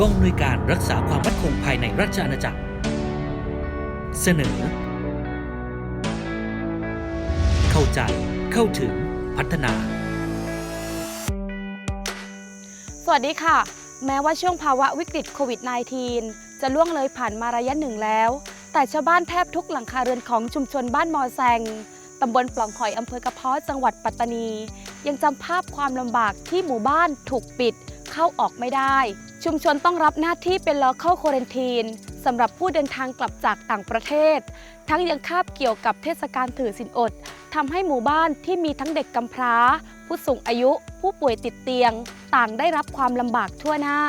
กองอำนวยการรักษาความมั่นคงภายในราชอาณาจักร เสนอ เข้าใจเข้าถึงพัฒนา สวัสดีค่ะ แม้ว่าช่วงภาวะวิกฤตโควิด -19 จะล่วงเลยผ่านมาระยะหนึ่งแล้ว แต่ชาวบ้านแทบทุกหลังคาเรือนของชุมชนบ้านมอแซงตำบลปล่องหอยอำเภอกระเพาะจังหวัดปัตตานี ยังจำภาพความลำบากที่หมู่บ้านถูกปิดเข้าออกไม่ได้ ชุมชนต้องรับหน้าที่เป็น local quarantine สำหรับผู้เดินทางกลับจากต่างประเทศ ทั้งยังคาบเกี่ยวกับเทศกาลถือศีลอดทำให้หมู่บ้านที่มีทั้งเด็กกำพร้า ผู้สูงอายุ ผู้ป่วยติดเตียง ต่างได้รับความลำบากทั่วหน้า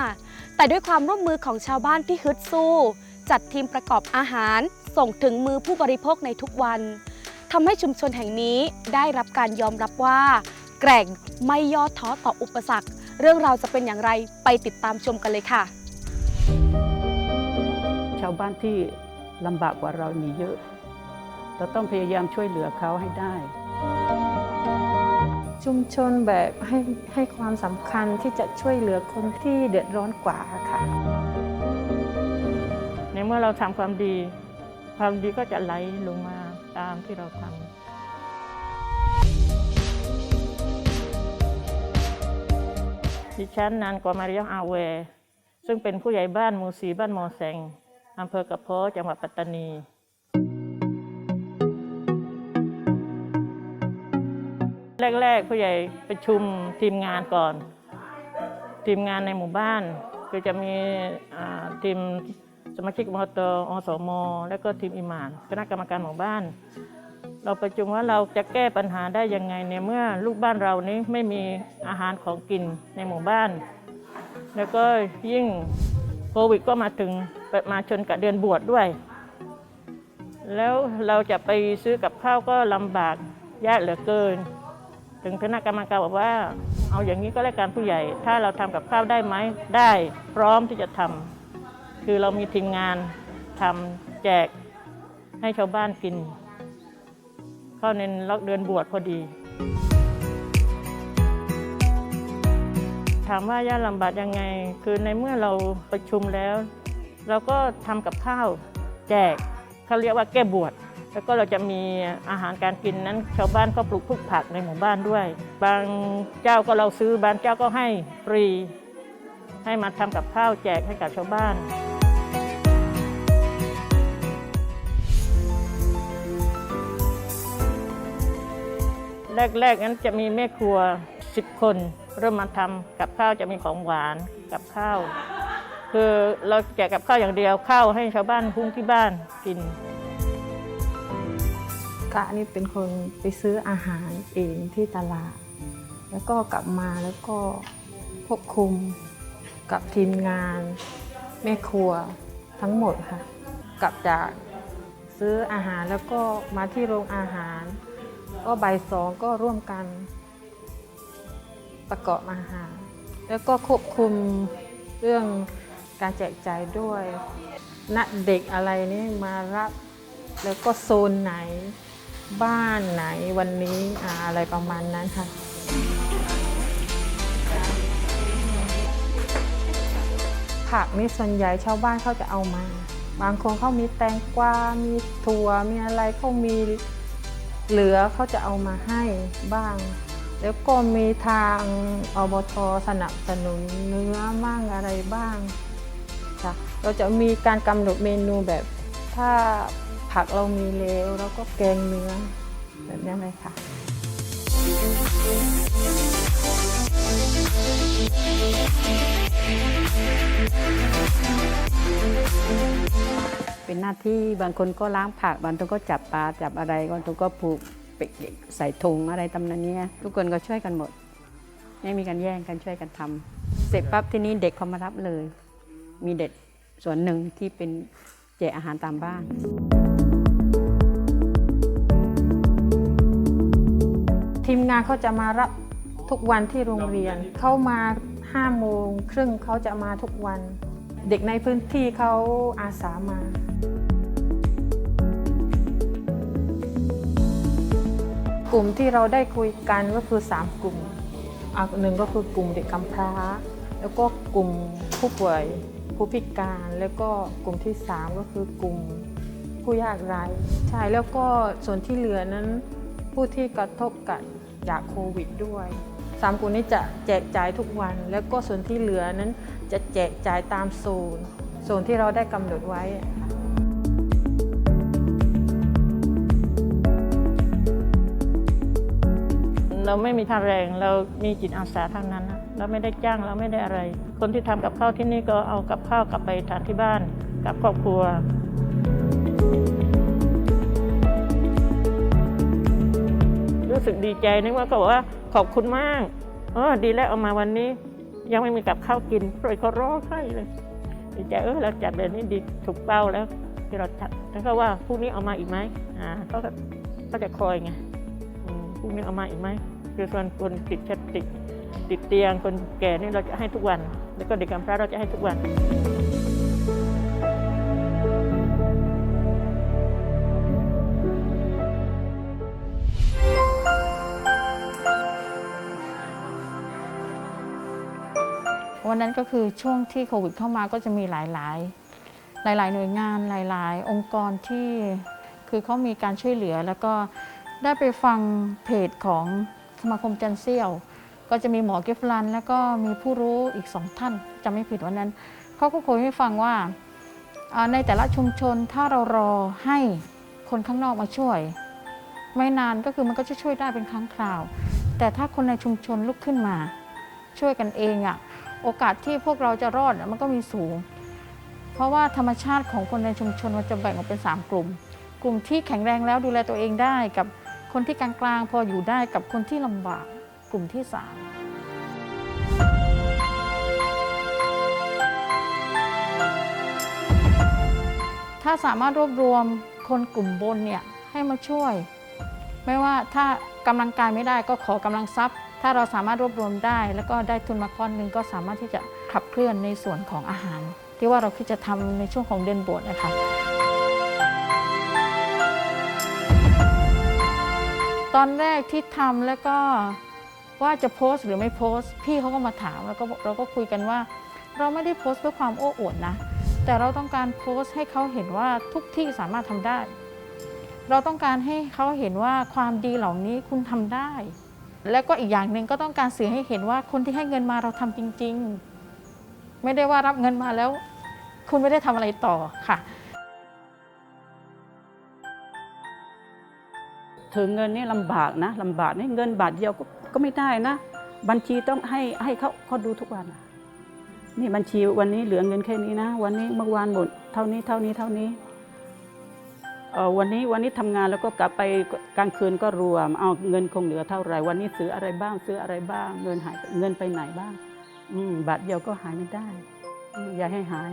แต่ด้วยความร่วมมือของชาวบ้านที่ฮึดสู้ จัดทีมประกอบอาหาร ส่งถึงมือผู้บริโภคในทุกวันทำให้ชุมชนแห่งนี้ได้รับการยอมรับว่า แกร่งไม่ย่อท้อต่ออุปสรรค เรื่องราวจะเป็นอย่างไรไปติดตามชมกันเลยค่ะ ชาวบ้านที่ลำบากกว่าเรามีเยอะ เราต้องพยายามช่วยเหลือเขาให้ได้ ชุมชนแบบให้ให้ความสำคัญที่จะช่วยเหลือคนที่เดือดร้อนกว่าค่ะ ในเมื่อเราทำความดี ความดีก็จะไหลลงมาตามที่เราทำ ดิฉันนานกว่ามาริยองอาเว ซึ่งเป็นผู้ใหญ่บ้านหมู่สีบ้านมอแสงอำเภอกระเพาะจังหวัดปัตตานีแรกๆผู้ใหญ่ประชุมทีมงานก่อน ทีมงานในหมู่บ้านคือจะมีทีมสมาชิกมตอสม และก็ทีมอิหมานคณะกรรมการหมู่บ้าน เราประชุมว่าเราจะแก้ปัญหาได้ยังไงในเมื่อลูกบ้านเรานี้ไม่มีอาหารของกินในหมู่บ้าน แล้วก็ยิ่งโควิดก็มาถึงมาชนกับเดือนบวชดด้วย แล้วเราจะไปซื้อกับข้าวก็ลำบากยากเหลือเกิน ถึงคณะกรรมการบอกว่า เอาอย่างนี้ก็แล้วกันผู้ใหญ่ ถ้าเราทำกับข้าวได้ไหมได้พร้อมที่จะทำคือเรามีทีมงานทำแจกให้ชาวบ้านกิน เข้าในเดือนบวชพอดี ถามว่าย่าลำบากยังไง คือในเมื่อเราประชุมแล้ว เราก็ทำกับข้าวแจกเขาเรียกว่าแก้บวชแล้วก็เราจะมีอาหารการกินนั้น ชาวบ้านก็ปลูกพืชผักในหมู่บ้านด้วย บางเจ้าก็เราซื้อบางเจ้าก็ให้ฟรี ให้มาทำกับข้าวแจกให้กับชาวบ้าน แรกๆนั้นจะมีแม่ครัว 10 คน เริ่มมาทำกับข้าวจะมีของหวานกับข้าว คือเราแจกกับข้าวอย่างเดียวข้าวให้ชาวบ้านพุ่งที่บ้านกินกะนี่เป็นคนไปซื้ออาหารเองที่ตลาด แล้วก็กลับมาแล้วก็ควบคุมกับทีมงานแม่ครัวทั้งหมดค่ะ กลับจากซื้ออาหารแล้วก็มาที่โรงอาหาร ก็ใบสองก็ร่วมกันประกอบอาหาร แล้วก็ควบคุมเรื่องการแจกจ่ายด้วยนัดเด็กอะไรนี่มารับแล้วก็โซนไหนบ้านไหนวันนี้อ่าอะไรประมาณนั้นค่ะผักนี่ส่วนใหญ่ชาวบ้านเขาจะเอามา บางคนเขามีแตงกวา มีถั่ว มีอะไรเขามี เหลือเขาจะเอามาให้บ้าง แล้วก็มีทางอบทสนับสนุนเนื้อบ้างอะไรบ้างค่ะเราจะมีการกำหนดเมนูแบบถ้าผักเรามีแล้วเราก็แกงเนื้อแบบนี้เลยค่ะ หน้าที่บางคนก็ล้างผัก บางคนก็จับปลาจับอะไรบางคนก็ผูกปใส่ถุงอะไรตำนานเนี้ยทุกคนก็ช่วยกันหมด ไม่มีการแย่งกันช่วยกันทำเสร็จปั๊บที่นี้เด็กเขามารับเลย มีเด็กส่วนหนึ่งที่เป็นแจกอาหารตามบ้านทีมงานเขาจะมารับทุกวันที่โรงเรียน เข้ามาห้าโมงครึ่งเขาจะมาทุกวัน เด็กในพื้นที่เขาอาสามากลุ่มที่เราได้คุยกันก็คือ 3 กลุ่มอะหนึ่งก็คือกลุ่มเด็กกำพร้า แล้วก็กลุ่มผู้ป่วยผู้พิการ แล้วก็กลุ่มที่ 3 ก็คือกลุ่มผู้ยากไร้ใช่แล้วก็ส่วนที่เหลือนั้น ผู้ที่กระทบกับจากโควิดด้วย สามกลุ่มนี้จะแจกจ่ายทุกวัน แล้วก็ส่วนที่เหลือนั้นจะแจกจ่ายตามโซนโซนที่เราได้กำหนดไว้เราไม่มีทางแรงเรามีจิตอาสาทางนั้น เราไม่ได้จ้างเราไม่ได้อะไร คนที่ทำกับข้าวที่นี่ก็เอากับข้าวกลับไปทานที่บ้านกับครอบครัว รู้สึกดีใจนึกว่าก็บอกว่า ขอบคุณมากเออดีแล้วเอามาวันนี้ ยังไม่มีกับข้าวกินเลยเขาร้องไห้เลยดีใจเออเราจัดแบบนี้ดีถูกเป้าแล้วที่เราจัดแล้วก็ว่าพรุ่งนี้เอามาอีกไหมอ่าเขาก็ก็จะคอยไงพรุ่งนี้เอามาอีกไหมคือส่วนคนติดเชื้อติดติดเตียงคนแก่นี่เราจะให้ทุกวัน แล้วก็เด็กกำพร้าเราจะให้ทุกวัน วันนั้นก็คือช่วงที่โควิดเข้ามาก็จะมีหลายๆหลาย ๆ หน่วยงานหลาย ๆ องค์กรที่คือเขามีการช่วยเหลือ แล้วก็ได้ไปฟังเพจของสมาคมจันเซียวก็จะมีหมอเกฟลัน แล้วก็มีผู้รู้อีกสองท่านจำไม่ผิดวันนั้นเขาก็คุยให้ฟังว่าอ่าในแต่ละชุมชนถ้าเรารอให้คนข้างนอกมาช่วย ไม่นานก็คือมันก็จะช่วยได้เป็นครั้งคราว แต่ถ้าคนในชุมชนลุกขึ้นมา ช่วยกันเองอะ่ะ โอกาสที่พวกเราจะรอดมันก็มีสูง เพราะว่าธรรมชาติของคนในชุมชนมันจะแบ่งออกเป็น 3 กลุ่ม กลุ่มที่แข็งแรงแล้วดูแลตัวเองได้ กับคนที่กลางๆพออยู่ได้กับคนที่ลำบากกลุ่มที่ 3ถ้าสามารถรวบรวมคนกลุ่มบนเนี่ยให้มาช่วย ไม่ว่าถ้ากำลังกายไม่ได้ก็ขอกำลังทรัพย์ ถ้าเราสามารถรวบรวมได้ แล้วก็ได้ทุนมาก้อนหนึ่งก็สามารถที่จะขับเคลื่อนในส่วนของอาหาร ที่ว่าเราคิดจะทำในช่วงของเดือนโบสถ์นะคะตอนแรกที่ทำแล้วก็ว่าจะโพสต์หรือไม่โพสต์ พี่เขาก็มาถามแล้วก็เราก็คุยกันว่า เราไม่ได้โพสต์เพื่อความโอ้อวดนะ แต่เราต้องการโพสต์ให้เขาเห็นว่าทุกที่สามารถทำได้ เราต้องการให้เขาเห็นว่าความดีเหล่านี้คุณทำได้ แล้วก็อีกอย่างหนึ่งก็ต้องการสื่อให้เห็นว่าคนที่ให้เงินมาเราทำจริง ๆ ไม่ได้ว่ารับเงินมาแล้ว คุณไม่ได้ทำอะไรต่อค่ะ ถึงเงินนี่ลำบากนะลำบากนี่เงินบาทเดียวก็ก็ไม่ได้นะ บัญชีต้องให้ให้เขาเขาดูทุกวันนี่บัญชีวันนี้เหลือเงินแค่นี้นะ วันนี้เมื่อวานหมดเท่านี้เท่านี้เท่านี้ วันนี้วันนี้ทำงานแล้วก็กลับไปกลางคืนก็รวม เอาเงินคงเหลือเท่าไหร่ วันนี้ซื้ออะไรบ้างซื้ออะไรบ้าง เงินหายเงินไปไหนบ้าง อืมบาทเดียวก็หายไม่ได้ อย่าให้หาย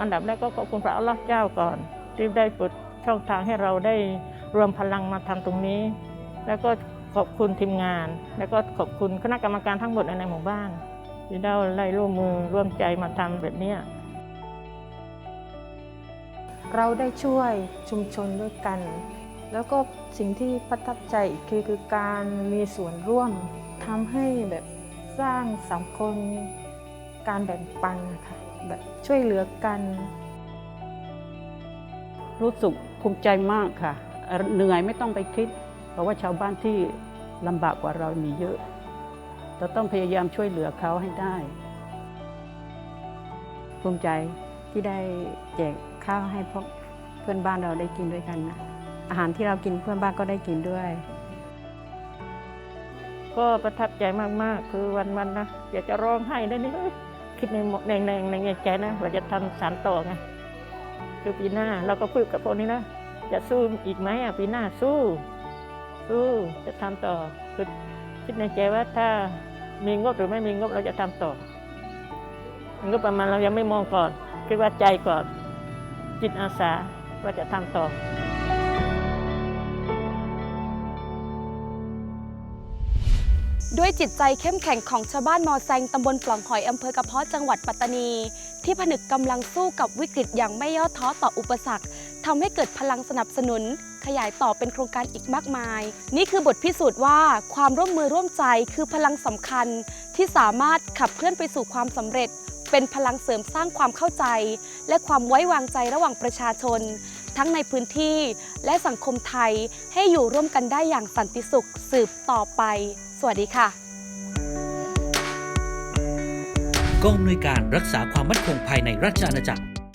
อันดับแรกก็ขอบคุณพระอัลลอฮ์เจ้าก่อน ที่ได้เปิดช่องทางให้เราได้รวมพลังมาทำตรงนี้ แล้วก็ขอบคุณทีมงาน แล้วก็ขอบคุณคณะกรรมการทั้งหมดในหมู่บ้าน ที่ได้ไล่ร่วมมือร่วมใจมาทำแบบนี้เราได้ช่วยชุมชนด้วยกัน แล้วก็สิ่งที่ประทับใจอีกคือคือการมีส่วนร่วมทำให้แบบสร้างสังคมการแบ่งปันนะคะแบบช่วยเหลือกัน รู้สึกภูมิใจมากค่ะ เหนื่อยไม่ต้องไปคิด เพราะว่าชาวบ้านที่ลำบากกว่าเรามีเยอะ เราต้องพยายามช่วยเหลือเขาให้ได้ ภูมิใจที่ได้แจกข้าวให้พวกเพื่อนบ้านเราได้กินด้วยกันนะอาหารที่เรากินเพื่อนบ้านก็ได้กินด้วย ก็ประทับใจมากๆ คือวันๆนะอยากจะร้องไห้ได้นี่คิดในหมในในในใจนะว่าจะทำสารต่อไงคือปีหน้าเราก็พูดกับพวกนี้นะจะสู้อีกไหมอะปีหน้าสู้ สู้จะทำต่อคือคิดในใจว่าถ้า มีงบหรือไม่มีงบเราจะทำต่องบประมาณเรายังไม่มองก่อนคิดว่าใจก่อนจิตอาสาว่าจะทำต่อด้วยจิตใจเข้มแข็งของชาวบ้านมอแซงตำบลปล่องหอยอำเภอกระเพาะจังหวัดปัตตานี ที่ผนึกกำลังสู้กับวิกฤตอย่างไม่ย่อท้อต่ออุปสรรค ทำให้เกิดพลังสนับสนุน ขยายต่อเป็นโครงการอีกมากมาย นี่คือบทพิสูจน์ว่าความร่วมมือร่วมใจคือพลังสำคัญที่สามารถขับเคลื่อนไปสู่ความสำเร็จ เป็นพลังเสริมสร้างความเข้าใจ และความไว้วางใจระหว่างประชาชน ทั้งในพื้นที่และสังคมไทยให้อยู่ร่วมกันได้อย่างสันติสุขสืบต่อไป สวัสดีค่ะกองอำนวยการรักษาความมั่นคงภายในราชอาณาจักร